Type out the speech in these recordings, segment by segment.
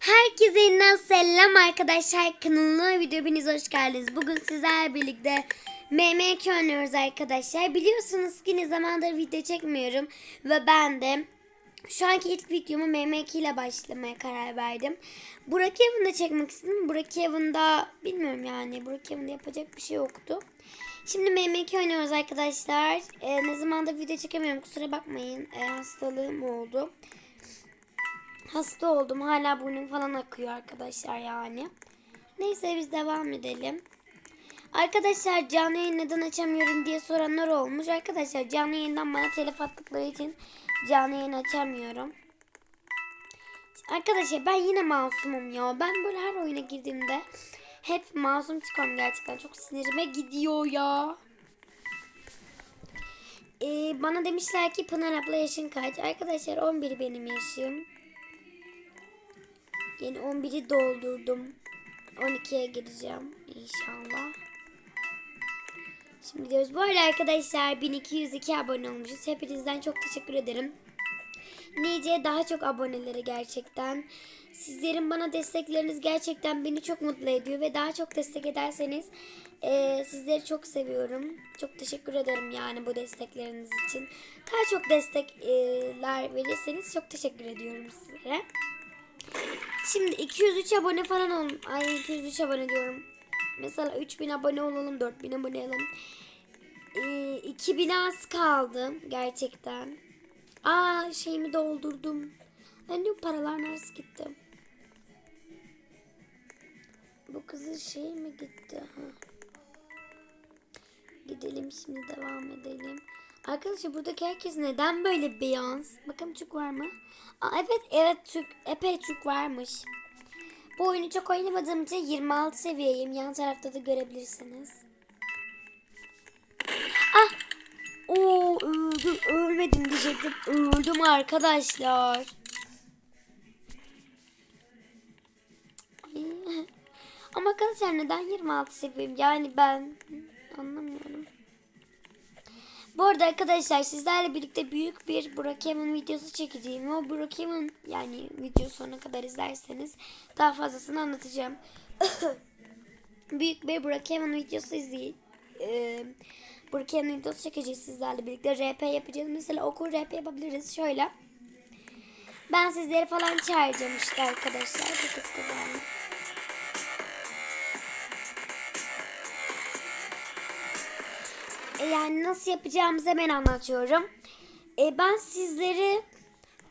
Herkese yeniden selam arkadaşlar. Kanalıma video hepiniz hoş geldiniz. Bugün sizlerle birlikte MMK oynuyoruz arkadaşlar. Biliyorsunuz ki ne zamandır video çekmiyorum. Ve ben de şu anki ilk videomu MMK ile başlamaya karar verdim. Burak Evan'da çekmek istedim. Burak Evan'da bilmiyorum yani. Burak Evan'da yapacak bir şey yoktu. Şimdi MMK oynuyoruz arkadaşlar. Ee, ne zamandır video çekemiyorum kusura bakmayın. Ee, hastalığım oldu. Hasta oldum. Hala burnum falan akıyor arkadaşlar yani. Neyse biz devam edelim. Arkadaşlar canlı yayın neden açamıyorum diye soranlar olmuş. Arkadaşlar canlı yayından bana telef attıkları için canlı yayın açamıyorum. Arkadaşlar ben yine masumum ya. Ben böyle her oyuna girdiğimde hep masum çıkıyorum gerçekten. Çok sinirime gidiyor ya. Ee, bana demişler ki Pınar abla yaşın kaç? Arkadaşlar 11 benim yaşım. Yeni 11'i doldurdum. 12'ye gireceğim inşallah. Şimdi diyoruz. Bu arada arkadaşlar 1202 abone olmuşuz. Hepinizden çok teşekkür ederim. Nice daha çok abonelere gerçekten. Sizlerin bana destekleriniz gerçekten beni çok mutlu ediyor ve daha çok destek ederseniz eee, sizleri çok seviyorum. Çok teşekkür ederim yani bu destekleriniz için. Daha çok destekler verirseniz çok teşekkür ediyorum sizlere. Şimdi 203 abone falan ol. Ay 203 abone diyorum. Mesela 3000 abone olalım, 4000 abone olalım. Ee, 2000 az kaldı gerçekten. Aa şeyimi doldurdum. Ben diyorum paralar neresi gitti? Bu kızın şey mi gitti? Ha. Gidelim şimdi devam edelim. Arkadaşlar buradaki herkes neden böyle beyaz? Bakın Türk var mı? Aa, evet evet Türk epey Türk varmış. Bu oyunu çok oynamadığım için 26 seviyeyim. Yan tarafta da görebilirsiniz. Ah! Oo öldüm ölmedim diyecektim. Öldüm arkadaşlar. Ama arkadaşlar neden 26 seviyeyim? Yani ben anlamıyorum. Bu arada arkadaşlar sizlerle birlikte büyük bir Burak Emin videosu çekeceğim. O Burak Emin yani video sonuna kadar izlerseniz daha fazlasını anlatacağım. büyük bir Burak Emin videosu izleyin. Ee, Burak Emin videosu çekeceğiz sizlerle birlikte. RP yapacağız. Mesela okul RP yapabiliriz. Şöyle. Ben sizleri falan çağıracağım işte arkadaşlar. Bu kız kazandı. Yani nasıl yapacağımızı hemen anlatıyorum. E, ben sizleri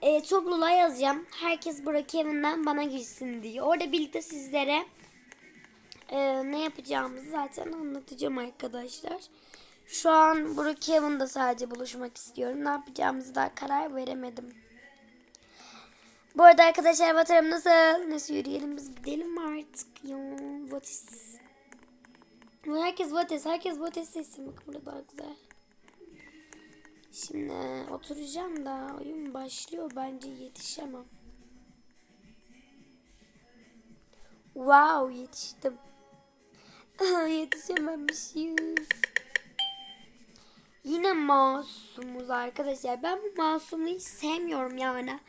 e, topluluğa yazacağım. Herkes Burak evinden bana girsin diye. Orada birlikte sizlere e, ne yapacağımızı zaten anlatacağım arkadaşlar. Şu an evinde sadece buluşmak istiyorum. Ne yapacağımızı daha karar veremedim. Bu arada arkadaşlar vatarım nasıl? Nasıl yürüyelim biz gidelim artık? Ya, what is... Herkes votes, herkes votes seçsin. Bakın burada daha güzel. Şimdi oturacağım da oyun başlıyor. Bence yetişemem. Wow yetiştim. Yetişememişim. Yine masumuz arkadaşlar. Ben bu masumluğu hiç sevmiyorum yani.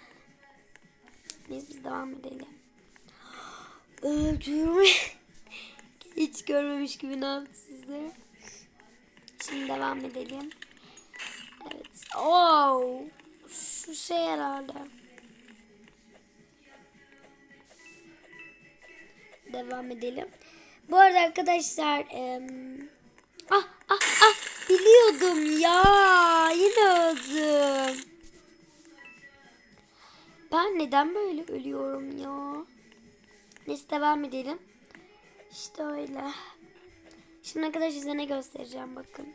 Neyse biz devam edelim. Öldüm. Hiç görmemiş gibi ne yaptı sizlere. Şimdi devam edelim. Evet. Oh, şu şey herhalde. Devam edelim. Bu arada arkadaşlar em, ah ah ah biliyordum ya yine öldüm. Ben neden böyle ölüyorum ya? Neyse devam edelim. İşte öyle. Şimdi arkadaşlar size ne göstereceğim bakın.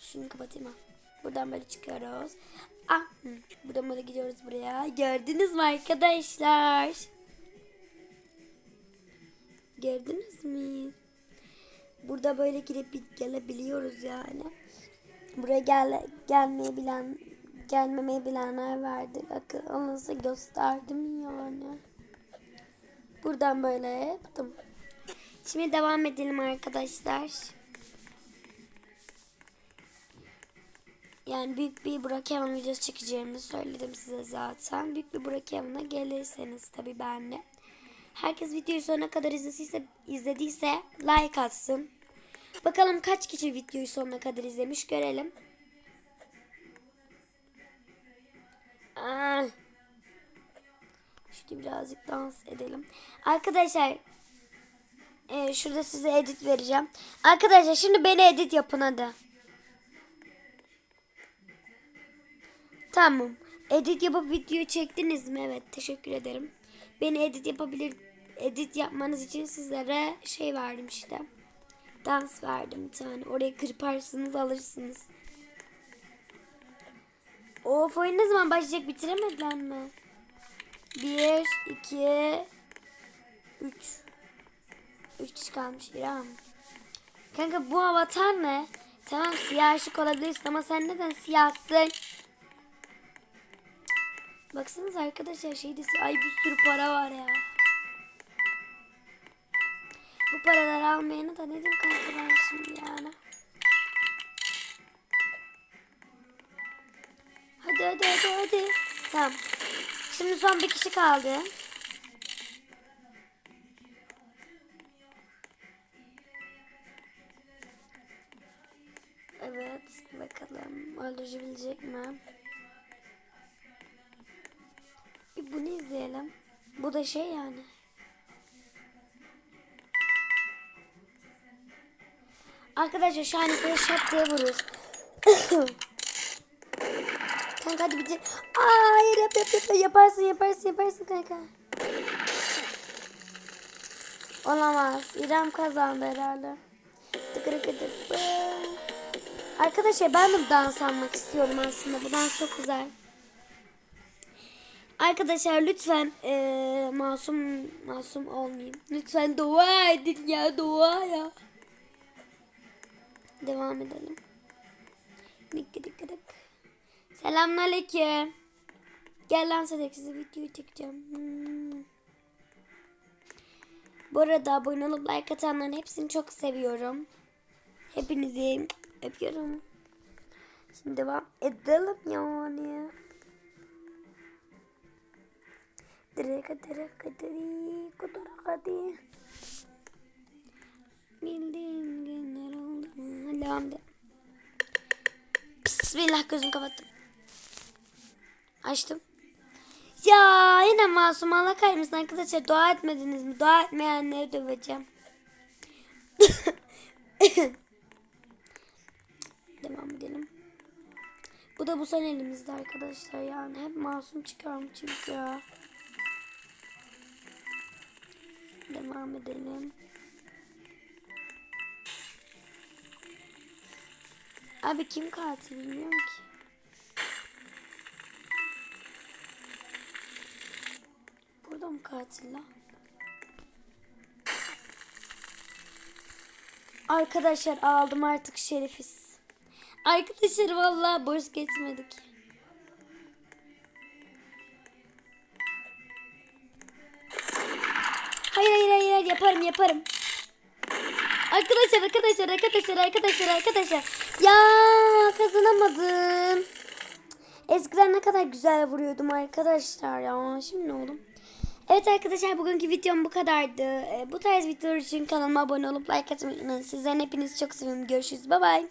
Şunu kapatayım ha. Buradan böyle çıkıyoruz. Ah, buradan böyle gidiyoruz buraya. Gördünüz mü arkadaşlar? Gördünüz mü? Burada böyle girip gelebiliyoruz yani. Buraya gel gelmeyi bilen gelmemeyi bilenler verdi. Akıl alınsa gösterdim yani. Buradan böyle yaptım. Şimdi devam edelim arkadaşlar. Yani büyük bir Burak Evan videosu çekeceğimi söyledim size zaten. Büyük bir Burak Evan'a gelirseniz tabii benle. Herkes videoyu sonuna kadar izlediyse, izlediyse like atsın. Bakalım kaç kişi videoyu sonuna kadar izlemiş görelim. Aa. Şimdi birazcık dans edelim. Arkadaşlar e, şurada size edit vereceğim. Arkadaşlar şimdi beni edit yapın hadi. Tamam. Edit yapıp video çektiniz mi? Evet teşekkür ederim. Beni edit yapabilir edit yapmanız için sizlere şey verdim işte. Dans verdim bir tane. Oraya kırparsınız alırsınız. Of oyun ne zaman başlayacak bitiremediler mi? Bir, iki, üç. Üç kalmış İrem. Kanka bu avatar ne? Tamam siyah ışık olabilirsin ama sen neden siyahsın? Baksanıza arkadaşlar şeyde ay bir sürü para var ya. Bu paraları almayana da diyeyim kanka ben şimdi yani. Hadi hadi hadi hadi. Tamam. Şimdi son bir kişi kaldı. Evet bakalım öldürebilecek mi? Bir bunu izleyelim. Bu da şey yani. Arkadaşlar şu an size şap diye vurur. kanka hadi bitir. Aa, hayır yap yap yap. Yaparsın yaparsın yaparsın kanka. Olamaz. İrem kazandı herhalde. Tıkırı kıdır. Arkadaşlar ben de dans almak istiyorum aslında. Bu dans çok güzel. Arkadaşlar lütfen eee, masum masum olmayayım. Lütfen dua edin ya dua ya. Devam edelim. Dik dik dik. Selamünaleyküm. Gel lan Sedek size videoyu çekeceğim. Hmm. Bu arada abone olup like atanların hepsini çok seviyorum. Hepinizi öpüyorum. Şimdi devam edelim yani. Direka direka direka direka direka Bildiğin günler oldu mu? Devam edelim. Bismillah gözümü kapattım. Açtım. Ya yine masum Allah kahretmesin arkadaşlar dua etmediniz mi? Dua etmeyenleri döveceğim. Devam edelim. Bu da bu son elimizde arkadaşlar yani. Hep masum çıkarım çünkü. Devam edelim. Abi kim katil bilmiyorum ki. Burada mı katil lan? Arkadaşlar aldım artık şerifiz. Arkadaşlar vallahi boş geçmedik. Hayır hayır hayır yaparım yaparım. Arkadaşlar arkadaşlar arkadaşlar arkadaşlar arkadaşlar. Ya kazanamadım. Eskiden ne kadar güzel vuruyordum arkadaşlar ya. Şimdi ne oldu? Evet arkadaşlar bugünkü videom bu kadardı. Ee, Bu tarz videolar için kanalıma abone olup like atmayı unutmayın. Sizlerin hepinizi çok seviyorum. Görüşürüz. Bay bay.